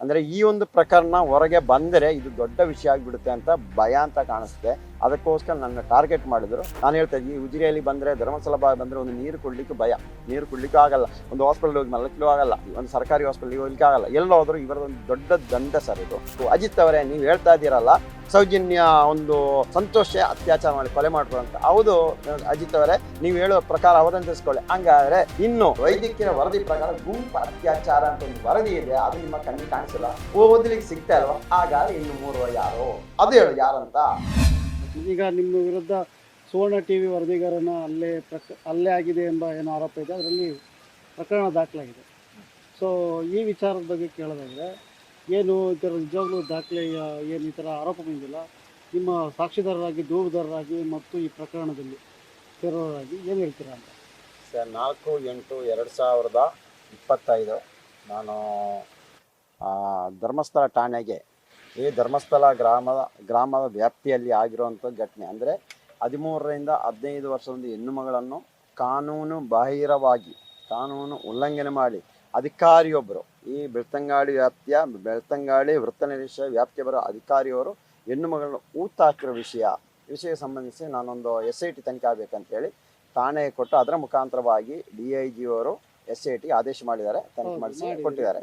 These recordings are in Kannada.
ಅಂದರೆ ಈ ಒಂದು ಪ್ರಕರಣ ಹೊರಗೆ ಬಂದರೆ ಇದು ದೊಡ್ಡ ವಿಷಯ ಆಗಿಬಿಡುತ್ತೆ ಅಂತ ಭಯ ಅಂತ ಕಾಣಿಸುತ್ತೆ ಅದಕ್ಕೋಸ್ಕರ ನನ್ನ ಟಾರ್ಗೆಟ್ ಮಾಡಿದ್ರು. ನಾನು ಹೇಳ್ತಾ ಇದ್ದೀನಿ, ಈ ಉಜಿರೆಯಲ್ಲಿ ಬಂದರೆ, ಧರ್ಮಸ್ಥಳ ಬಂದರೆ ಒಂದು ನೀರು ಕುಡ್ಲಿಕ್ಕೆ ಭಯ. ನೀರು ಕುಡ್ಲಿಕ್ಕೂ ಆಗಲ್ಲ. ಒಂದು ಹಾಸ್ಪಿಟಲ್ ಹೋಗಿ ಮಲಕ್ಕಲು ಆಗಲ್ಲ. ಒಂದು ಸರ್ಕಾರಿ ಹಾಸ್ಪಿಟಲ್ಗೆ ಹೋಗ್ಲಿಕ್ಕೆ ಆಗಲ್ಲ. ಎಲ್ಲೋ ಹೋದ್ರು ಇವರದೊಂದು ದೊಡ್ಡ ದಂಡ ಸರ್ ಇದು. ಅಜಿತ್ ಅವರೇ, ನೀವು ಹೇಳ್ತಾ ಇದ್ದೀರಲ್ಲ, ಸೌಜನ್ಯ ಒಂದು ಸಂತೋಷ ಅತ್ಯಾಚಾರ ಮಾಡಿ ಕೊಲೆ ಅಂತ ಹೌದು, ಅಜಿತ್ ಅವರೇ, ನೀವು ಹೇಳೋ ಪ್ರಕಾರ ಅವಲಂಬಿಸ್ಕೊಳ್ಳಿ. ಹಂಗಾದ್ರೆ ಇನ್ನು ವೈದ್ಯಕೀಯ ವರದಿ ಪ್ರಕಾರ ಗುಂಪು ಅತ್ಯಾಚಾರ ಅಂತ ಒಂದು ವರದಿ ಇದೆ. ಅದು ನಿಮ್ಮ ಕಣ್ಣಿಗೆ ಕಾಣಿಸಲ್ಲ. ಓದ್ಲಿಕ್ಕೆ ಸಿಗ್ತಾ ಇಲ್ವಾ? ಹಾಗಾದ್ರೆ ಇನ್ನು ಮೂರು ಯಾರು? ಅದು ಹೇಳು ಯಾರಂತ. ಈಗ ನಿಮ್ಮ ವಿರುದ್ಧ ಸುವರ್ಣ ಟಿ ವಿ ವರದಿಗಾರನ ಅಲ್ಲೇ ಪ್ರಕ, ಅಲ್ಲೇ ಆಗಿದೆ ಎಂಬ ಏನು ಆರೋಪ ಇದೆ, ಅದರಲ್ಲಿ ಪ್ರಕರಣ ದಾಖಲಾಗಿದೆ. ಸೊ ಈ ವಿಚಾರದ ಬಗ್ಗೆ ಕೇಳೋದಾದರೆ, ಏನು ಥರ ನಿಜವಾಗ್ಲೂ ದಾಖಲೆ, ಏನು ಈ ಥರ ಆರೋಪ ಬಂದಿಲ್ಲ. ನಿಮ್ಮ ಸಾಕ್ಷಿದಾರರಾಗಿ, ದೂರುದಾರರಾಗಿ ಮತ್ತು ಈ ಪ್ರಕರಣದಲ್ಲಿ ಸೇರೋರಾಗಿ ಏನು ಹೇಳ್ತೀರಾ ಅಂತ? ಸರ್, ನಾಲ್ಕು, ಎಂಟು, ಎರಡು ಸಾವಿರದ ಇಪ್ಪತ್ತೈದು ನಾನು ಧರ್ಮಸ್ಥಳ ಠಾಣೆಗೆ ಈ ಧರ್ಮಸ್ಥಳ ಗ್ರಾಮದ ಗ್ರಾಮದ ವ್ಯಾಪ್ತಿಯಲ್ಲಿ ಆಗಿರುವಂಥ ಘಟನೆ. ಅಂದರೆ ಹದಿಮೂರರಿಂದ ಹದಿನೈದು ವರ್ಷದ ಹೆಣ್ಣು ಮಗಳನ್ನು ಕಾನೂನು ಬಾಹಿರವಾಗಿ ಕಾನೂನು ಉಲ್ಲಂಘನೆ ಮಾಡಿ ಅಧಿಕಾರಿಯೊಬ್ಬರು ಈ ಬೆಳ್ತಂಗಾಡಿ ವ್ಯಾಪ್ತಿಯ ಬೆಳ್ತಂಗಾಡಿ ವೃತ್ತ ನಿರೀಕ್ಷೆ ವ್ಯಾಪ್ತಿಯ ಬರೋ ಅಧಿಕಾರಿಯವರು ಹೆಣ್ಣು ಮಗಳನ್ನು ಊತಾಕಿರೋ ವಿಷಯ ವಿಷಯ ಸಂಬಂಧಿಸಿ ನಾನೊಂದು ಎಸ್ ಐ ಟಿ ತನಿಖೆ ಆಗಬೇಕಂತೇಳಿ ಠಾಣೆಗೆ ಕೊಟ್ಟು ಅದರ ಮುಖಾಂತರವಾಗಿ ಡಿ ಐ ಜಿ ಅವರು ಎಸ್ ಐ ಟಿ ಆದೇಶ ಮಾಡಿದ್ದಾರೆ ತನಿಖೆ ಮಾಡಿಸಿ ಕೊಟ್ಟಿದ್ದಾರೆ.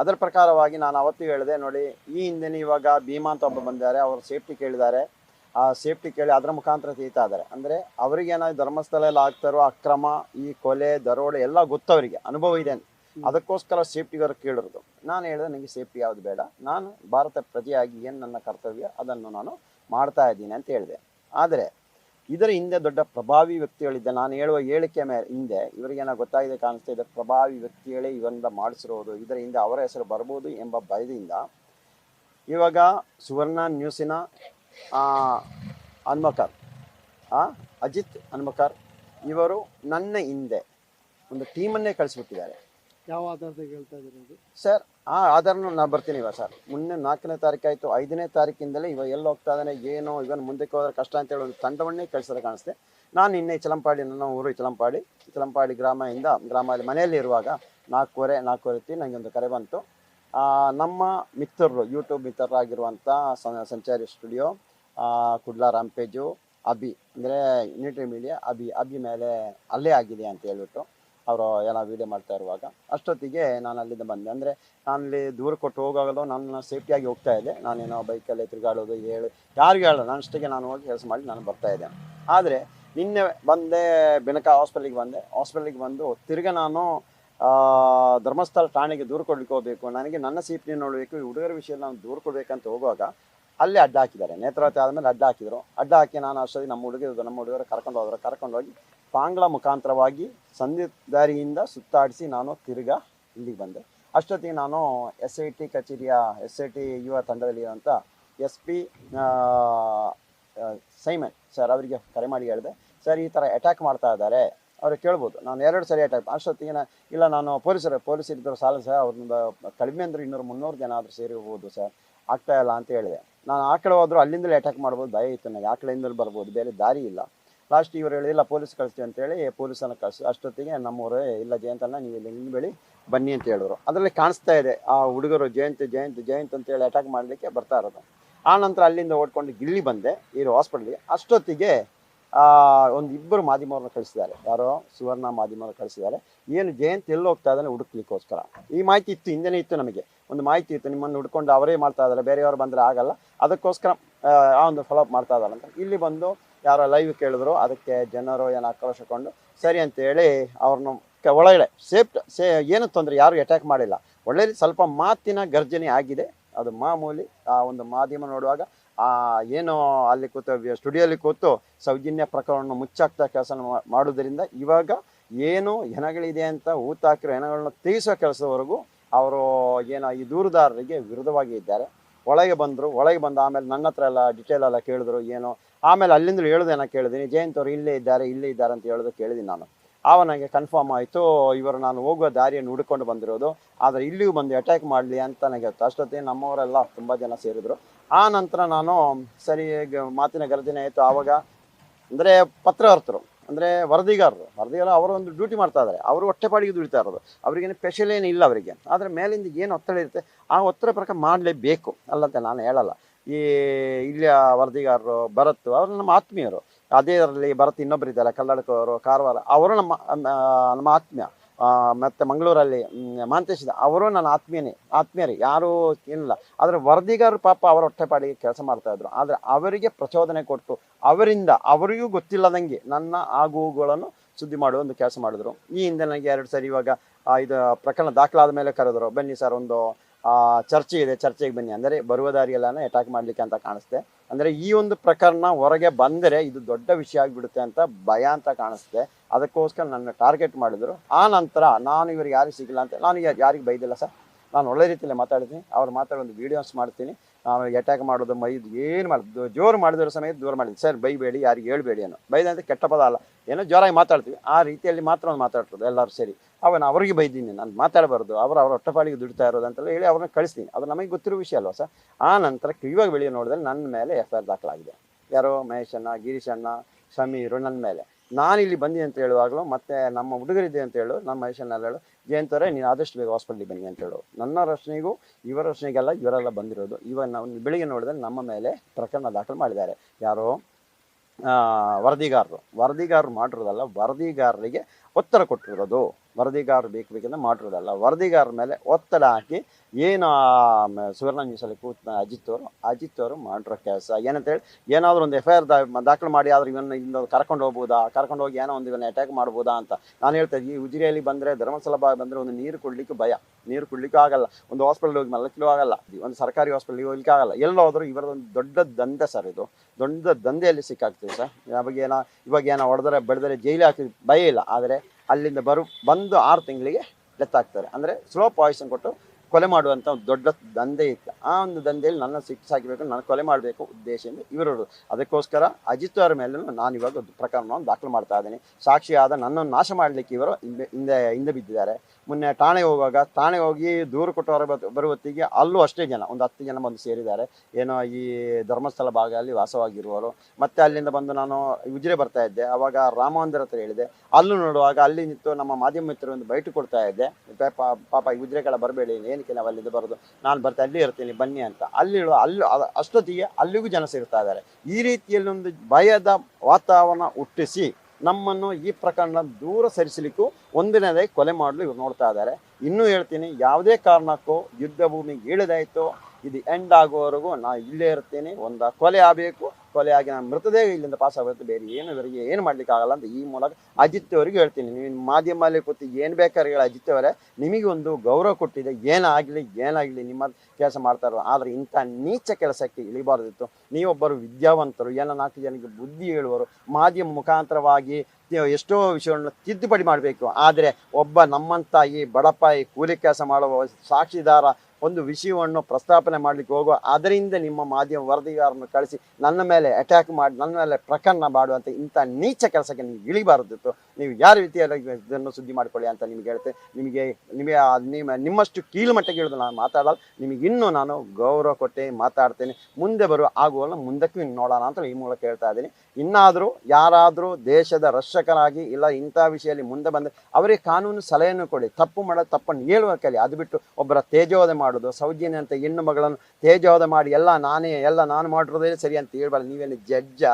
ಅದರ ಪ್ರಕಾರವಾಗಿ ನಾನು ಅವತ್ತು ಹೇಳಿದೆ, ನೋಡಿ, ಈ ಹಿಂದೆ ಇವಾಗ ಭೀಮಾ ಅಂತ ಒಬ್ಬ ಬಂದಿದ್ದಾರೆ ಅವರು ಸೇಫ್ಟಿ ಕೇಳಿದ್ದಾರೆ. ಆ ಸೇಫ್ಟಿ ಕೇಳಿ ಅದರ ಮುಖಾಂತರ ತೀತಾ ಇದ್ದಾರೆ ಅಂದರೆ ಅವರಿಗೆ ಧರ್ಮಸ್ಥಳ ಧರ್ಮಸ್ಥಳದಲ್ಲಿ ಆಗ್ತಾರೋ ಅಕ್ರಮ, ಈ ಕೊಲೆ, ದರೋಡೆ ಎಲ್ಲ ಗೊತ್ತವರಿಗೆ ಅನುಭವ ಇದೆ ಅದಕ್ಕೋಸ್ಕರ ಸೇಫ್ಟಿಗರು ಕೇಳಿರೋದು. ನಾನು ಹೇಳಿದೆ ನನಗೆ ಸೇಫ್ಟಿ ಯಾವುದು ಬೇಡ. ನಾನು ಭಾರತ ಪ್ರಜೆಯಾಗಿ ಏನು ನನ್ನ ಕರ್ತವ್ಯ, ಅದನ್ನು ನಾನು ಮಾಡ್ತಾ ಇದ್ದೀನಿ ಅಂತ ಹೇಳಿದೆ. ಆದರೆ ಇದರ ಹಿಂದೆ ದೊಡ್ಡ ಪ್ರಭಾವಿ ವ್ಯಕ್ತಿಗಳಿದ್ದ ನಾನು ಹೇಳುವ ಹೇಳಿಕೆ ಮೇಲೆ ಹಿಂದೆ ಇವರಿಗೇನೋ ಗೊತ್ತಾಗಿದೆ ಕಾಣಿಸ್ತಾ ಇದೆ, ಪ್ರಭಾವಿ ವ್ಯಕ್ತಿಗಳೇ ಇವರಿಂದ ಮಾಡಿಸಿರೋದು ಇದರ ಹಿಂದೆ ಅವರ ಹೆಸರು ಬರ್ಬೋದು ಎಂಬ ಭಯದಿಂದ ಇವಾಗ ಸುವರ್ಣ ನ್ಯೂಸಿನ ಹನ್ಮಕರ್ ಅಜಿತ್ ಹನ್ಮಕರ್ ಇವರು ನನ್ನ ಹಿಂದೆ ಒಂದು ಟೀಮನ್ನೇ ಕಳಿಸ್ಬಿಟ್ಟಿದ್ದಾರೆ. ಯಾವ ಆಧಾರದಾಗ ಹೇಳ್ತಾ ಇದ್ದೀರಿ ಇದು ಸರ್, ಆ ಆಧಾರನು ನಾನು ಬರ್ತೀನಿ ಇವಾಗ ಸರ್. ಮುಂದೆ ನಾಲ್ಕನೇ ತಾರೀಕು ಆಯಿತು ಐದನೇ ತಾರೀಕಿಂದಲೇ ಇವಾಗ ಎಲ್ಲಿ ಹೋಗ್ತಾ ಇದ್ದಾನೆ, ಏನೋ ಇವನ್ ಮುಂದಕ್ಕೆ ಹೋದ್ರೆ ಕಷ್ಟ ಅಂತೇಳಿ ಒಂದು ತಂಡವನ್ನೇ ಕಳಿಸಿದ್ರೆ ಕಾಣಿಸ್ತೆ. ನಾನು ನಿನ್ನೆ ಚಲಂಪಾಡಿ, ನನ್ನ ಊರು ಚಲಂಪಾಡಿ ಚಲಂಪಾಡಿ ಗ್ರಾಮದಿಂದ ಗ್ರಾಮದಲ್ಲಿ ಮನೆಯಲ್ಲಿ ಇರುವಾಗ ನಾಲ್ಕೂವರೆ ನಾಲ್ಕೂವರೆ ಹೊತ್ತಿ ನನಗೆ ಒಂದು ಕರೆ ಬಂತು. ನಮ್ಮ ಮಿತ್ರರು ಯೂಟ್ಯೂಬ್ ಮಿತ್ರರಾಗಿರುವಂಥ ಸಂಚಾರಿ ಸ್ಟುಡಿಯೋ ಕುಡ್ಲ ರಾಂಪೇಜು ಅಭಿ, ಅಂದರೆ ಯೂನಿಟಿ ಮೀಡಿಯಾ ಅಭಿ ಅಭಿ ಮೇಲೆ ಅಲ್ಲೇ ಆಗಿದೆ ಅಂತ ಹೇಳ್ಬಿಟ್ಟು ಅವರು ಎಲ್ಲ ವೀಡಿಯೋ ಮಾಡ್ತಾ ಇರುವಾಗ. ಅಷ್ಟೊತ್ತಿಗೆ ನಾನು ಅಲ್ಲಿಂದ ಬಂದೆ. ಅಂದರೆ ನಾನಲ್ಲಿ ದೂರ ಕೊಟ್ಟು ಹೋಗೋದು ನನ್ನ ಸೇಫ್ಟಿಯಾಗಿ ಹೋಗ್ತಾ ಇದ್ದೆ. ನಾನೇನೋ ಬೈಕಲ್ಲಿ ತಿರುಗಾಡೋದು ಹೇಳಿ, ಯಾರಿಗೂ ಹೇಳೋದು ನಾನು ಅಷ್ಟಿಗೆ ನಾನು ಹೋಗಿ ಕೆಲಸ ಮಾಡಿ ನಾನು ಬರ್ತಾ ಇದ್ದೆ. ಆದರೆ ನಿನ್ನೆ ಬಂದೆ, ಬೆನಕ ಹಾಸ್ಪಿಟ್ಲಿಗೆ ಬಂದೆ. ಹಾಸ್ಪಿಟ್ಲಿಗೆ ಬಂದು ತಿರ್ಗ ನಾನು ಧರ್ಮಸ್ಥಳ ಠಾಣೆಗೆ ದೂರ ಕೊಡ್ಲಿಕ್ಕೆ ಹೋಗಬೇಕು. ನನಗೆ ನನ್ನ ಸೇಫ್ಟಿ ನೋಡಬೇಕು, ಈ ಹುಡುಗರ ವಿಷಯ ನಾನು ದೂರ ಕೊಡಬೇಕಂತ ಹೋಗುವಾಗ ಅಲ್ಲಿ ಅಡ್ಡ ಹಾಕಿದ್ದಾರೆ. ನೇತ್ರಾವತಿ ಆದಮೇಲೆ ಅಡ್ಡ ಹಾಕಿದರು. ಅಡ್ಡ ಹಾಕಿ ನಾನು ಅಷ್ಟೊತ್ತಿಗೆ ನಮ್ಮ ಹುಡುಗರು ನಮ್ಮ ಹುಡುಗರು ಕರ್ಕೊಂಡು ಹೋದ್ರು. ಕರ್ಕೊಂಡು ಹೋಗಿ ಪಾಂಗ್ಲ ಮುಖಾಂತರವಾಗಿ ಸಂಧಿ ದಾರಿಯಿಂದ ಸುತ್ತಾಡಿಸಿ ನಾನು ತಿರ್ಗಾ ಇಲ್ಲಿಗೆ ಬಂದೆ. ಅಷ್ಟೊತ್ತಿಗೆ ನಾನು ಎಸ್ ಐ ಟಿ ಕಚೇರಿಯ, ಎಸ್ ಐ ಟಿ ಯುವ ತಂಡದಲ್ಲಿರುವಂಥ ಎಸ್ ಪಿ ಸೈಮನ್ ಸರ್ ಅವರಿಗೆ ಕರೆ ಮಾಡಿ ಹೇಳಿದೆ. ಸರ್, ಈ ಥರ ಅಟ್ಯಾಕ್ ಮಾಡ್ತಾ ಇದ್ದಾರೆ. ಅವ್ರಿಗೆ ಕೇಳ್ಬೋದು. ನಾನು ಎರಡು ಸರಿ ಅಟ್ಯಾಕ್ ಅಷ್ಟೊತ್ತಿಗೆ ಇಲ್ಲ ನಾನು ಪೊಲೀಸರು ಪೊಲೀಸ್ ಇದ್ದರು ಸಾಲ ಸರ್ ಅವ್ರನ್ನ ಕಡಿಮೆ ಅಂದರೆ ಇನ್ನೂರು ಮುನ್ನೂರು ಜನ ಆದರೂ ಸೇರಿರ್ಬೋದು ಸರ್. ಆಗ್ತಾ ಇಲ್ಲ ಅಂತ ಹೇಳಿದೆ. ನಾನು ಆ ಕಡೆ ಹೋದ್ರು ಅಲ್ಲಿಂದಲೇ ಅಟ್ಯಾಕ್ ಮಾಡ್ಬೋದು, ಭಯ ಇತ್ತು ನನಗೆ. ಆ ಕಡೆಯಿಂದಲೂ ಬರ್ಬೋದು, ಬೇರೆ ದಾರಿ ಇಲ್ಲ. ಲಾಸ್ಟ್ ಇವ್ರು ಹೇಳಿಲ್ಲ ಪೊಲೀಸ್ ಕಳಿಸ್ತೀವಿ ಅಂತೇಳಿ ಪೊಲೀಸನ್ನು ಕಳಿಸಿ, ಅಷ್ಟೊತ್ತಿಗೆ ನಮ್ಮೂರೇ, ಇಲ್ಲ ಜಯಂತನ ನೀವು ಇಲ್ಲಿ ಬೆಳಿ ಬನ್ನಿ ಅಂತ ಹೇಳಿದ್ರು. ಅದರಲ್ಲಿ ಕಾಣಿಸ್ತಾ ಇದೆ, ಆ ಹುಡುಗರು ಜಯಂತ್ ಜಯಂತ್ ಜಯಂತ್ ಅಂತೇಳಿ ಅಟ್ಯಾಕ್ ಮಾಡಲಿಕ್ಕೆ ಬರ್ತಾ ಇರೋದು. ಆ ನಂತರ ಅಲ್ಲಿಂದ ಓಡ್ಕೊಂಡು ಗಿಲ್ಲಿ ಬಂದೆ ಇರೋ ಹಾಸ್ಪಿಟ್ಲಿಗೆ ಅಷ್ಟೊತ್ತಿಗೆ ಒಂದು ಇಬ್ಬರು ಮಾಧ್ಯಮವ್ರನ್ನ ಕಳಿಸಿದ್ದಾರೆ. ಯಾರೋ ಸುವರ್ಣ ಮಾಧ್ಯಮವ್ರನ್ನ ಕಳಿಸಿದ್ದಾರೆ. ಏನು ಜಯಂತಿ ಎಲ್ಲಿ ಹೋಗ್ತಾ ಇದ್ದಾನೆ ಹುಡುಕ್ಲಿಕ್ಕೋಸ್ಕರ? ಈ ಮಾಹಿತಿ ಇತ್ತು ಹಿಂದೆನೇ ಇತ್ತು ನಮಗೆ. ಒಂದು ಮಾಹಿತಿ ಇತ್ತು ನಿಮ್ಮನ್ನು ಹುಡ್ಕೊಂಡು ಅವರೇ ಮಾಡ್ತಾ ಇದ್ದಾರೆ ಬೇರೆಯವರು ಬಂದರೆ ಆಗಲ್ಲ. ಅದಕ್ಕೋಸ್ಕರ ಆ, ಒಂದು ಫಾಲೋಅಪ್ ಮಾಡ್ತಾ ಇದ್ದಾರೆ ಅಂತ. ಇಲ್ಲಿ ಬಂದು ಯಾರೋ ಲೈವ್ ಕೇಳಿದ್ರು ಅದಕ್ಕೆ ಜನರು ಏನು ಆಕ್ರೋಶಕೊಂಡು ಸರಿ ಅಂತೇಳಿ ಅವ್ರನ್ನ ಒಳಗಡೆ ಸೇಫ್ಟ್ ಸೇ ಏನು ತೊಂದರೆ ಯಾರು ಅಟ್ಯಾಕ್ ಮಾಡಿಲ್ಲ. ಒಳ್ಳೆ ಸ್ವಲ್ಪ ಮಾತಿನ ಗರ್ಜನೆ ಆಗಿದೆ. ಅದು ಮಾಮೂಲಿ ಆ ಒಂದು ಮಾಧ್ಯಮ ನೋಡುವಾಗ ಏನು ಅಲ್ಲಿ ಕೂತು, ಸ್ಟುಡಿಯೋಲಿ ಕೂತು ಸೌಜನ್ಯ ಪ್ರಕರಣವನ್ನು ಮುಚ್ಚಾಕ್ತಾ ಕೆಲಸ ಮಾಡೋದ್ರಿಂದ ಇವಾಗ ಏನು ಹೆಣಗಳಿದೆ ಅಂತ ಊತಾಕಿರೋ ಹೆಣಗಳನ್ನ ತೆಗೆಸೋ ಕೆಲಸದವರೆಗೂ ಅವರು ಏನೋ ಈ ದೂರದಾರರಿಗೆ ವಿರುದ್ಧವಾಗಿ ಇದ್ದಾರೆ. ಒಳಗೆ ಬಂದರು, ಒಳಗೆ ಬಂದು ಆಮೇಲೆ ನನ್ನ ಹತ್ರ ಎಲ್ಲ ಡಿಟೇಲ್ ಎಲ್ಲ ಕೇಳಿದ್ರು, ಏನು ಆಮೇಲೆ ಅಲ್ಲಿಂದ ಹೇಳೋದೇನ ಕೇಳಿದ್ದೀನಿ, ಜಯಂತ್ ಅವರು ಇಲ್ಲೇ ಇದ್ದಾರೆ ಇಲ್ಲೇ ಇದ್ದಾರೆ ಅಂತ ಹೇಳೋದು ಕೇಳಿದ್ದೀನಿ ನಾನು. ಆವ ನನಗೆ ಕನ್ಫರ್ಮ್ ಆಯಿತು, ಇವರು ನಾನು ಹೋಗುವ ದಾರಿಯನ್ನು ಹುಡುಕೊಂಡು ಬಂದಿರೋದು, ಆದರೆ ಇಲ್ಲಿಯೂ ಬಂದು ಅಟ್ಯಾಕ್ ಮಾಡಲಿ ಅಂತ ನನಗೆ ಅಷ್ಟೊತ್ತಿಗೆ ನಮ್ಮವರೆಲ್ಲ ತುಂಬ ಜನ ಸೇರಿದ್ರು. ಆ ನಂತರ ನಾನು ಸರಿ ಮಾತಿನ ಗರ್ಜನೆ ಆಯಿತು. ಆವಾಗ ಅಂದರೆ ಪತ್ರಕರ್ತರು ಅಂದರೆ ವರದಿಗಾರರು ವರದಿಗಾರರು ಅವರು ಒಂದು ಡ್ಯೂಟಿ ಮಾಡ್ತಾ ಇದ್ದಾರೆ. ಅವರು ಹೊಟ್ಟೆಪಾಡಿಗೆ ದುಡಿತಾ ಇರೋದು. ಅವರಿಗೇನು ಸ್ಪೆಷಲ್ ಏನು ಇಲ್ಲ ಅವರಿಗೆ. ಆದರೆ ಮೇಲಿಂದ ಏನು ಒತ್ತಡ ಇರುತ್ತೆ, ಆ ಒತ್ತಡ ಪ್ರಕಾರ ಮಾಡಲೇಬೇಕು ಅಲ್ಲಂತೆ ನಾನು ಹೇಳಲ್ಲ. ಈ ಇಲ್ಲಿಯ ವರದಿಗಾರರು, ಭರತ್ ಅವರು ನಮ್ಮ ಆತ್ಮೀಯರು. ಅದೇ ಅದರಲ್ಲಿ ಭರತ್ ಇನ್ನೊಬ್ಬರಿದ್ದಾರೆ ಕಲ್ಲಡಕವರು ಕಾರವಾರ, ಅವರು ನಮ್ಮ ನಮ್ಮ ಆತ್ಮೀಯ. ಮತ್ತೆ ಮಂಗಳೂರಲ್ಲಿ ಮಾಂತೇಶ್ ಅವರು ನನ್ನ ಆತ್ಮೀಯನೇ. ಆತ್ಮೀಯರೇ, ಯಾರೂ ಏನಿಲ್ಲ. ಆದರೆ ವರದಿಗಾರರು ಪಾಪ ಅವರ ಹೊಟ್ಟೆಪಾಡಿಗೆ ಕೆಲಸ ಮಾಡ್ತಾ ಇದ್ರು. ಆದರೆ ಅವರಿಗೆ ಪ್ರಚೋದನೆ ಕೊಟ್ಟು, ಅವರಿಂದ ಅವರಿಗೂ ಗೊತ್ತಿಲ್ಲದಂಗೆ ನನ್ನ ಆಗುಗಳನ್ನು ಸುದ್ದಿ ಮಾಡುವ ಒಂದು ಕೆಲಸ ಮಾಡಿದ್ರು. ಈ ಹಿಂದೆ ನನಗೆ ಎರಡು ಸರಿ ಇವಾಗ ಇದು ಪ್ರಕರಣ ದಾಖಲಾದ ಮೇಲೆ ಕರೆದ್ರು. ಬನ್ನಿ ಸರ್, ಒಂದು ಚರ್ಚೆ ಇದೆ. ಚರ್ಚೆಗೆ ಬನ್ನಿ. ಅಂದರೆ ಬರುವ ದಾರಿಯೆಲ್ಲನ ಅಟ್ಯಾಕ್ ಮಾಡಲಿಕ್ಕೆ ಅಂತ ಕಾಣಿಸ್ತೆ. ಅಂದರೆ ಈ ಒಂದು ಪ್ರಕರಣ ಹೊರಗೆ ಬಂದರೆ ಇದು ದೊಡ್ಡ ವಿಷಯ ಆಗಿಬಿಡುತ್ತೆ ಅಂತ ಭಯ ಅಂತ ಕಾಣಿಸುತ್ತೆ ಅದಕ್ಕೋಸ್ಕರ ನನ್ನ ಟಾರ್ಗೆಟ್ ಮಾಡಿದ್ರು. ಆ ನಂತರ ನಾನು ಇವ್ರಿಗೆ ಯಾರಿಗೆ ಸಿಗಲ್ಲ ಅಂತ, ನಾನು ಯಾರಿಗೂ ಬೈದಿಲ್ಲ ಸರ್. ನಾನು ಒಳ್ಳೆ ರೀತಿಯಲ್ಲಿ ಮಾತಾಡ್ತೀನಿ ಅವ್ರು ಮಾತಾಡೋ ಒಂದು ವೀಡಿಯೋಸ್ ಮಾಡ್ತೀನಿ. ನಾನು ಅಟ್ಯಾಕ್ ಮಾಡೋದು ಮೈದು ಏನು ಮಾಡೋದು ಜೋರು ಮಾಡಿದ್ರ ಸಮೇತ ದೂರ ಮಾಡಿದ್ವಿ ಸರ್, ಬೈಬೇಡಿ, ಯಾರಿಗೆ ಹೇಳ್ಬೇಡಿ ಅನ್ನೋ. ಬೈದಂತೆ ಕೆಟ್ಟ ಪದ ಅಲ್ಲ. ಏನೋ ಜೋರಾಗಿ ಮಾತಾಡ್ತೀವಿ. ಆ ರೀತಿಯಲ್ಲಿ ಮಾತ್ರ ಒಂದು ಮಾತಾಡ್ತದೆ, ಎಲ್ಲರೂ ಸೇರಿ. ಅವನ ಅವರಿಗೆ ಬೈದೀನಿ, ನಾನು ಮಾತಾಡಬಾರ್ದು. ಅವರು ಅವ್ರ ಹೊಟ್ಟಪಾಳಿಗೆ ದುಡಿತಾ ಇರೋದು ಅಂತೆಲ್ಲ ಹೇಳಿ ಅವ್ರನ್ನ ಕಳಿಸ್ತೀನಿ. ಅದು ನಮಗೆ ಗೊತ್ತಿರೋ ವಿಷಯ ಅಲ್ವಾ ಸರ್? ಆ ನಂತರ ಕಿವಿಯಾಗಿ ಬೆಳೆಯೋ ನೋಡಿದ್ರೆ ನನ್ನ ಮೇಲೆ ಎಫ್ ಐ ಆರ್ ದಾಖಲಾಗಿದೆ. ಯಾರೋ ಮಹೇಶ್ ಅಣ್ಣ, ಗಿರೀಶ್ ಅಣ್ಣ, ಸಮೀರು ನನ್ನ ಮೇಲೆ. ನಾನು ಇಲ್ಲಿ ಬಂದಿ ಅಂತ ಹೇಳುವಾಗಲೂ ಮತ್ತೆ ನಮ್ಮ ಹುಡುಗರಿದೆ ಅಂತ ಹೇಳು, ನಮ್ಮ ಮಹೇಶ್ ಹೇಳು ಜಯಂತವರೇ ನೀನು ಆದಷ್ಟು ಬೇಗ ಹಾಸ್ಪಿಟ್ಲಿಗೆ ಬನ್ನಿ ಅಂತ ಹೇಳು. ನನ್ನ ರಚನೆಗೂ ಇವರ ರಚನೆಗೆಲ್ಲ ಇವರೆಲ್ಲ ಬಂದಿರೋದು. ಇವಾಗ ನಾವು ಬೆಳಿಗ್ಗೆ ನೋಡಿದ್ರೆ ನಮ್ಮ ಮೇಲೆ ಪ್ರಕರಣ ದಾಖಲು ಮಾಡಿದ್ದಾರೆ. ಯಾರೋ ವರದಿಗಾರರು. ವರದಿಗಾರರು ಮಾಡಿರೋದಲ್ಲ, ವರದಿಗಾರರಿಗೆ ಒತ್ತಡ ಕೊಟ್ಟಿರೋದು. ವರದಿಗಾರರು ಬೇಕು ಬೇಕಂದ್ರೆ ಮಾಡಿರೋದಲ್ಲ. ವರದಿಗಾರರ ಮೇಲೆ ಒತ್ತಡ ಹಾಕಿ ಏನು ಸುವರ್ಣ ನ್ಯೂಸಲ್ಲಿ ಕೂತ ಅಜಿತ್ ಅವರು ಅಜಿತ್ ಅವರು ಮಾಡಿರೋ ಕೆಲಸ. ಏನಂತೇಳಿ, ಏನಾದರೂ ಒಂದು ಎಫ್ ಐ ಆರ್ ದಾಖಲು ಮಾಡಿ, ಆದ್ರೆ ಇವನ್ನ ಇಂದ ಕರ್ಕೊಂಡು ಹೋಗ್ಬೋದಾ? ಕರ್ಕೊಂಡು ಹೋಗಿ ಏನೋ ಒಂದು ಇವನ್ನ ಅಟ್ಯಾಕ್ ಮಾಡ್ಬೋದಾ ಅಂತ. ನಾನು ಹೇಳ್ತಾ ಇದ್ದೀನಿ, ಈ ಉಜಿರೆಯಲ್ಲಿ ಬಂದರೆ ಧರ್ಮಸ್ಥಳ ಬಂದರೆ ಒಂದು ನೀರು ಕುಡ್ಲಿಕ್ಕೆ ಭಯ. ನೀರು ಕೊಡಲಿಕ್ಕೂ ಆಗಲ್ಲ. ಒಂದು ಹಾಸ್ಪಿಟಲ್ ಹೋಗಿ ಮಲಕ್ಕಲು ಆಗಲ್ಲ. ಒಂದು ಸರ್ಕಾರಿ ಹಾಸ್ಪಿಟಲ್ಗೆ ಹೋಗ್ಲಿಕ್ಕೆ ಆಗಲ್ಲ. ಎಲ್ಲೋದ್ರೂ ಇವರದೊಂದು ದೊಡ್ಡ ದಂಧೆ ಸರ್ ಇದು. ದೊಡ್ಡ ದಂಧೆಯಲ್ಲಿ ಸಿಕ್ಕಾಗ್ತದೆ ಸರ್. ಯಾವಾಗ ಏನೋ, ಇವಾಗ ಏನೋ ಹೊಡೆದ್ರೆ, ಬೆಳೆದರೆ ಜೈಲಿ ಹಾಕಿ ಭಯ ಇಲ್ಲ. ಆದರೆ ಅಲ್ಲಿಂದ ಬರು, ಬಂದು ಆರು ತಿಂಗಳಿಗೆ ಡೆತ್ ಆಗ್ತಾರೆ. ಅಂದರೆ ಸ್ಲೋ ಪಾಯ್ಸನ್ ಕೊಟ್ಟು ಕೊಲೆ ಮಾಡುವಂಥ ಒಂದು ದೊಡ್ಡ ದಂಧೆ ಇತ್ತು. ಆ ಒಂದು ದಂಧೆಯಲ್ಲಿ ನನ್ನ ಸಿಕ್ಸ್ ಹಾಕಬೇಕು ನಾನು ಕೊಲೆ ಮಾಡಬೇಕು ಉದ್ದೇಶದಿಂದ ಇವರು ಅದಕ್ಕೋಸ್ಕರ ಅಜಿತ್ ಅವರ ಮೇಲೂ ನಾನು ಇವಾಗ ಪ್ರಕರಣವನ್ನು ದಾಖಲು ಮಾಡ್ತಾ ಇದ್ದೀನಿ. ಸಾಕ್ಷಿಯಾದ ನನ್ನನ್ನು ನಾಶ ಮಾಡಲಿಕ್ಕೆ ಇವರು ಹಿಂದೆ ಹಿಂದೆ ಹಿಂದೆ ಬಿದ್ದಿದ್ದಾರೆ. ಮೊನ್ನೆ ಠಾಣೆಗೆ ಹೋಗುವಾಗ, ಠಾಣೆಗೆ ಹೋಗಿ ದೂರು ಕೊಟ್ಟವರ ಹೊರ ಬರುವ ಹೊತ್ತಿಗೆ ಅಲ್ಲೂ ಅಷ್ಟೇ ಜನ, ಒಂದು ಹತ್ತು ಜನ ಬಂದು ಸೇರಿದ್ದಾರೆ. ಏನೋ ಈ ಧರ್ಮಸ್ಥಳ ಭಾಗದಲ್ಲಿ ವಾಸವಾಗಿರುವವರು. ಮತ್ತೆ ಅಲ್ಲಿಂದ ಬಂದು ನಾನು ಉಜಿರೆ ಬರ್ತಾ ಇದ್ದೆ. ಅವಾಗ ರಾಮ ಮಂದಿರ ಹತ್ರ ಹೇಳಿದೆ. ಅಲ್ಲೂ ನೋಡುವಾಗ ಅಲ್ಲಿ ನಿಂತು ನಮ್ಮ ಮಾಧ್ಯಮ ಮಿತ್ರರು ಒಂದು ಬೈಟ್ ಕೊಡ್ತಾ ಇದ್ದೆ. ಪಾಪ ಪಾಪ ಈ ಕಡೆ ಬರಬೇಡಿ ಏನಕ್ಕೆ ನಾವು ಅಲ್ಲಿಂದ ಬರೋದು? ನಾನು ಬರ್ತಾ, ಅಲ್ಲಿ ಇರ್ತೀನಿ, ಬನ್ನಿ ಅಂತ. ಅಲ್ಲೂ ಅಲ್ಲಿ ಅಷ್ಟೊತ್ತಿಗೆ ಅಲ್ಲಿಗೂ ಜನ ಸೇರ್ತಾ ಇದ್ದಾರೆ. ಈ ರೀತಿಯಲ್ಲಿ ಒಂದು ಭಯದ ವಾತಾವರಣ ಹುಟ್ಟಿಸಿ ನಮ್ಮನ್ನು ಈ ಪ್ರಕರಣ ದೂರ ಸರಿಸಲಿಕ್ಕೂ ಒಂದಿನದೇ ಕೊಲೆ ಮಾಡಲು ಇವ್ರು ನೋಡ್ತಾ ಇದ್ದಾರೆ. ಇನ್ನೂ ಹೇಳ್ತೀನಿ, ಯಾವುದೇ ಕಾರಣಕ್ಕೂ ಯುದ್ಧ ಭೂಮಿಗೆ ಇಳಿದಾಯ್ತು ಇದು ಎಂಡ್ ಆಗೋವರೆಗೂ ನಾನು ಇಲ್ಲೇ ಇರ್ತೇನೆ. ಒಂದು ಕೊಲೆ ಆಗಬೇಕು. ಕೊಲೆ ಆಗಿ ನಾನು ಮೃತದೇಹ ಇಲ್ಲಿಂದ ಪಾಸ್ ಆಗುತ್ತೆ ಬೇರೆ ಏನು ಇವರಿಗೆ ಏನು ಮಾಡ್ಲಿಕ್ಕೆ ಆಗಲ್ಲ ಅಂತ ಈ ಮೂಲಕ ಅಜಿತ್ ಅವರಿಗೆ ಹೇಳ್ತೀನಿ. ನೀವು ಮಾಧ್ಯಮದಲ್ಲಿ ಕೂತು ಏನು ಬೇಕಾದ್ರೆ ಹೇಳಿ ಅಜಿತ್ ಅವರೇ. ನಿಮಗೆ ಒಂದು ಗೌರವ ಕೊಟ್ಟಿದೆ. ಏನಾಗಲಿ ಏನಾಗಲಿ ನಿಮ್ಮ ಕೆಲಸ ಮಾಡ್ತಾರಲ್ಲ ಆದರೆ ಇಂಥ ನೀಚ ಕೆಲಸಕ್ಕೆ ಇಳಿಬಾರ್ದಿತ್ತು. ನೀವೊಬ್ಬರು ವಿದ್ಯಾವಂತರು ಏನೋ ನಾಲ್ಕು ಜನಕ್ಕೆ ಬುದ್ಧಿ ಹೇಳುವರು ಮಾಧ್ಯಮ ಮುಖಾಂತರವಾಗಿ ಎಷ್ಟೋ ವಿಷಯಗಳನ್ನು ತಿದ್ದುಪಡಿ ಮಾಡಬೇಕು. ಆದರೆ ಒಬ್ಬ ನಮ್ಮಂತ ಈ ಬಡಪಾಯಿ ಕೂಲಿ ಕೆಲಸ ಮಾಡುವ ಸಾಕ್ಷಿದಾರ ಒಂದು ವಿಷಯವನ್ನು ಪ್ರಸ್ತಾಪನೆ ಮಾಡಲಿಕ್ಕೆ ಹೋಗುವ, ಅದರಿಂದ ನಿಮ್ಮ ಮಾಧ್ಯಮ ವರದಿಗಾರನ್ನು ಕಳಿಸಿ ನನ್ನ ಮೇಲೆ ಅಟ್ಯಾಕ್ ಮಾಡಿ, ನನ್ನ ಮೇಲೆ ಪ್ರಕರಣ ಮಾಡುವಂಥ ಇಂಥ ನೀಚ ಕೆಲಸಕ್ಕೆ ನೀವು ಇಳಿಬಾರದಿತ್ತು ನೀವು ಯಾವ ರೀತಿಯಲ್ಲಿ ಇದನ್ನು ಸುದ್ದಿ ಮಾಡಿಕೊಳ್ಳಿ ಅಂತ ನಿಮಗೆ ಹೇಳ್ತೇನೆ ನಿಮಗೆ ನಿಮಗೆ ನಿಮ್ಮ, ನಿಮ್ಮಷ್ಟು ಕೀಳು ಮಟ್ಟಕ್ಕೆ ಇಳಿದು ನಾನು ಮಾತಾಡಲ್ಲ, ನಿಮಗೆ ಇನ್ನೂ ನಾನು ಗೌರವ ಕೊಟ್ಟೆ ಮಾತಾಡ್ತೇನೆ. ಮುಂದೆ ಬರುವ ಆಗುವಲ್ಲ, ಮುಂದಕ್ಕೂ ಇನ್ನು ನೋಡೋಣ ಅಂತ ಈ ಮೂಲಕ ಹೇಳ್ತಾ ಇದ್ದೀನಿ. ಇನ್ನಾದರೂ ಯಾರಾದರೂ ದೇಶದ ರಕ್ಷಕರಾಗಿ ಇಲ್ಲ ಇಂಥ ವಿಷಯದಲ್ಲಿ ಮುಂದೆ ಬಂದರೆ ಅವರಿಗೆ ಕಾನೂನು ಸಲಹೆಯನ್ನು ಕೊಡಿ. ತಪ್ಪು ಮಾಡೋದು ತಪ್ಪನ್ನು ಹೇಳುವ ಕಲಿ ಅದು ಬಿಟ್ಟು ಒಬ್ಬರ ತೇಜೋವಧೆ ಮಾಡೋದು, ಸೌಜನ್ಯ ಅಂತ ಹೆಣ್ಣು ಮಗಳನ್ನು ತೇಜವಾದ ಮಾಡಿ, ಎಲ್ಲ ನಾನೇ, ಎಲ್ಲ ನಾನು ಮಾಡಿರೋದೇ ಸರಿ ಅಂತ ಹೇಳ್ಬಾರ್ದು ನೀವೇನು ಜಡ್ಜ?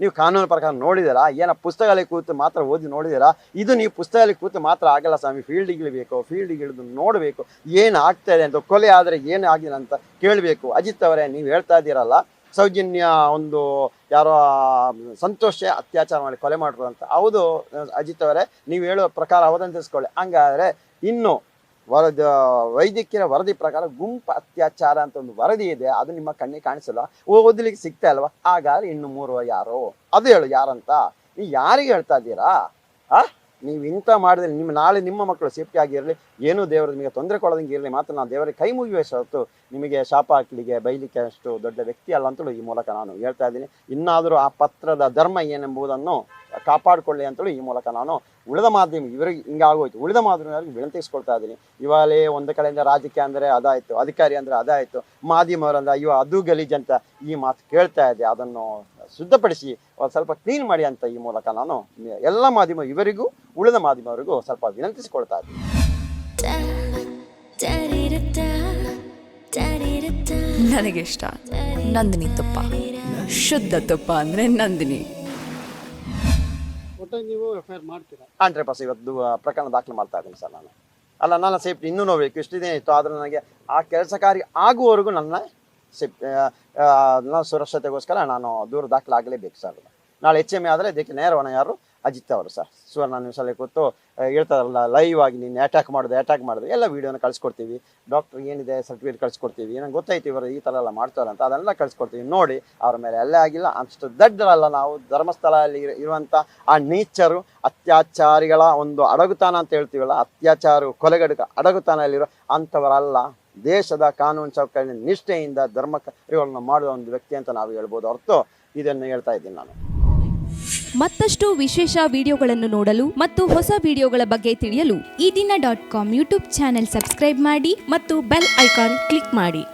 ನೀವು ಕಾನೂನು ಪ್ರಕಾರ ನೋಡಿದಿರಾ? ಏನ ಪುಸ್ತಕದಲ್ಲಿ ಕೂತು ಮಾತ್ರ ಓದಿ ನೋಡಿದಿರಾ? ಇದು ನೀವು ಪುಸ್ತಕದಲ್ಲಿ ಕೂತು ಮಾತ್ರ ಆಗಲ್ಲ ಸ್ವಾಮಿ. ಫೀಲ್ಡಿಗೆ ಇಳಿಬೇಕು ಫೀಲ್ಡಿಗೆ ಇಳಿದು ನೋಡಬೇಕು. ಏನು ಆಗ್ತಾ ಇದೆ ಅಂತ, ಕೊಲೆ ಆದರೆ ಏನು ಆಗಿದೆ ಅಂತ ಕೇಳಬೇಕು. ಅಜಿತ್ ಅವರೇ, ನೀವು ಹೇಳ್ತಾ ಇದ್ದೀರಲ್ಲ, ಸೌಜನ್ಯ ಒಂದು ಯಾರೋ ಸಂತೋಷ ಅತ್ಯಾಚಾರ ಮಾಡಿ ಕೊಲೆ ಮಾಡಿರೋ ಅಂತ ಹೌದು, ಅಜಿತ್ ಅವರೇ, ನೀವು ಹೇಳೋ ಪ್ರಕಾರ ಅವದಂತಿಸ್ಕೊಳ್ಳಿ ಹಂಗಾದರೆ ಇನ್ನು ವರದ, ವೈದ್ಯಕೀಯ ವರದಿ ಪ್ರಕಾರ ಗುಂಪು ಅತ್ಯಾಚಾರ ಅಂತ ಒಂದು ವರದಿ ಇದೆ. ಅದು ನಿಮ್ಮ ಕಣ್ಣಿಗೆ ಕಾಣಿಸಲ್ಲ. ಓದಲಿಕ್ಕೆ ಸಿಗ್ತಾ ಇಲ್ವಾ? ಹಾಗಾದ್ರೆ ಇನ್ನು ಮೂರು ಯಾರು? ಅದು ಹೇಳು ಯಾರಂತ. ನೀವು ಯಾರಿಗೆ ಹೇಳ್ತಾ ಇದ್ದೀರಾ? ಆ? ನೀವು ಇಂಥ ಮಾಡಿದ್ರೆ ನಿಮ್ಮ ನಾಳೆ ನಿಮ್ಮ ಮಕ್ಕಳು ಸೇಫ್ಟಿ ಆಗಿರಲಿ, ಏನೂ ದೇವರು ನಿಮಗೆ ತೊಂದರೆ ಕೊಡೋದಂಗೆ ಇರಲಿ, ಮಾತ್ರ ನಾನು ದೇವರಿಗೆ ಕೈ ಮುಗಿಯುವ ಹೊರತು ನಿಮಗೆ ಶಾಪ ಹಾಕ್ಲಿಗೆ ಬೈಲಿಕ್ಕೆ ಅಷ್ಟು ದೊಡ್ಡ ವ್ಯಕ್ತಿ ಅಲ್ಲ ಅಂತೇಳಿ ಈ ಮೂಲಕ ನಾನು ಹೇಳ್ತಾ ಇದ್ದೀನಿ. ಇನ್ನಾದರೂ ಆ ಪತ್ರದ ಧರ್ಮ ಏನೆಂಬುದನ್ನು ಕಾಪಾಡಿಕೊಳ್ಳಿ ಅಂತೇಳಿ ಈ ಮೂಲಕ ನಾನು ಉಳಿದ ಮಾಧ್ಯಮ ಇವರಿಗೆ ಹಿಂಗಾಗೋಯ್ತು ಉಳಿದ ಮಾಧ್ಯಮದವರಿಗೆ ವಿನಂತಿಸ್ಕೊಳ್ತಾ ಇದ್ದೀನಿ. ಇವಾಗಲೇ ಒಂದು ಕಡೆಯಿಂದ ರಾಜಕೀಯ ಅಂದರೆ ಅದಾಯಿತು, ಅಧಿಕಾರಿ ಅಂದರೆ ಅದಾಯಿತು ಮಾಧ್ಯಮವರಂದ್ರೆ ಅಯ್ಯೋ ಅದು ಗಲೀಜ್ ಅಂತ ಈ ಮಾತು ಕೇಳ್ತಾ ಇದೆ. ಅದನ್ನು ಶುದ್ಧಪಡಿಸಿ ಒಂದು ಸ್ವಲ್ಪ ಕ್ಲೀನ್ ಮಾಡಿ ಅಂತ ಈ ಮೂಲಕ ನಾನು ಎಲ್ಲ ಮಾಧ್ಯಮ ಇವರಿಗೂ ಉಳಿದ ಮಾಧ್ಯಮವರಿಗೂ ಸ್ವಲ್ಪ ವಿನಂತಿಸಿಕೊಳ್ತಾ ಇದ್ದೀನಿ. ನನಗಿಷ್ಟ ನಂದಿನಿ ತುಪ್ಪ. ಶುದ್ಧ ತುಪ್ಪ ಅಂದರೆ ನಂದಿನಿ. ನೀವು ಮಾಡ್ತೀರಾ? ಹಂಡ್ರೆಡ್ ಪರ್ಸೆಂಟ್ ಇವತ್ತು ಆ, ಪ್ರಕರಣ ದಾಖಲೆ ಮಾಡ್ತಾ ಇದ್ದೀನಿ ಸರ್ ನಾನು. ಅಲ್ಲ ನನ್ನ ಸೇಫ್ಟಿ ಇನ್ನೂ ನೋವು ಇಷ್ಟಿದೆ ಇತ್ತು. ಆದರೆ ನನಗೆ ಆ ಕೆಲಸ ಕಾರ್ಯ ಆಗುವವರೆಗೂ ನನ್ನ ಸುರಕ್ಷತೆಗೋಸ್ಕರ ನಾನು ದೂರ ದಾಖಲಾಗಲೇಬೇಕು ಸರ್ ನಾಳೆ ಎಚ್ ಎಂ ಎ ಆದರೆ ಇದಕ್ಕೆ ನೇರ ಹೊಣೆ ಯಾರು? ಅಜಿತ್ ಅವರು ಸರ್ ಸುವರ್ಣ ನ್ಯೂಸಲ್ಲಿ ಕೂತು ಆ, ಹೇಳ್ತಾರಲ್ಲ ಲೈವ್ ಆಗಿ ನೀನು ಅಟ್ಯಾಕ್ ಮಾಡೋದು ಅಟ್ಯಾಕ್ ಮಾಡೋದು ಎಲ್ಲ ವೀಡಿಯೋನ ಕಳಿಸ್ಕೊಡ್ತೀವಿ. ಡಾಕ್ಟ್ರ್ ಏನಿದೆ ಸರ್ಟಿಫಿಕೇಟ್ ಕಳಿಸ್ಕೊಡ್ತೀವಿ. ನಂಗೆ ಗೊತ್ತಾಯ್ತು ಇವರು ಈ ಥರ ಎಲ್ಲ ಮಾಡ್ತಾರೆ ಅಂತ ಅದನ್ನೆಲ್ಲ ಕಳಿಸ್ಕೊಡ್ತೀವಿ. ನೋಡಿ ಅವ್ರ ಮೇಲೆ ಅಲ್ಲೇ ಆಗಿಲ್ಲ ಅಷ್ಟು ದಡ್ಡರಲ್ಲ ನಾವು ಧರ್ಮಸ್ಥಳದಲ್ಲಿ ಇರುವಂಥ ಆ ನೀಚರು ಅತ್ಯಾಚಾರಿಗಳ ಒಂದು ಅಡಗುತಾನ ಅಂತ ಹೇಳ್ತೀವಲ್ಲ ಅತ್ಯಾಚಾರ ಕೊಲೆಗಡಕ ಅಡಗುತಾನ ಅಲ್ಲಿರೋ ಅಂಥವರಲ್ಲ. ದೇಶದ ಕಾನೂನು ಚೌಕಟ್ಟಿನ ನಿಷ್ಠೆಯಿಂದ ಧರ್ಮ ಕಾರ್ಯಗಳನ್ನು ಮಾಡುವ ಒಂದು ವ್ಯಕ್ತಿ ಅಂತ ನಾವು ಹೇಳ್ಬೋದು. ಹೊರತು ಇದನ್ನು ಹೇಳ್ತಾ ಇದ್ದೀನಿ ನಾನು. ಮತ್ತಷ್ಟು ವಿಶೇಷ ವಿಡಿಯೋಗಳನ್ನು ನೋಡಲು ಮತ್ತು ಹೊಸ ವಿಡಿಯೋಗಳ ಬಗ್ಗೆ ತಿಳಿಯಲು Ee Dina dot com YouTube channel subscribe ಮಾಡಿ ಮತ್ತು ಬೆಲ್ ಐಕಾನ್ ಕ್ಲಿಕ್ ಮಾಡಿ.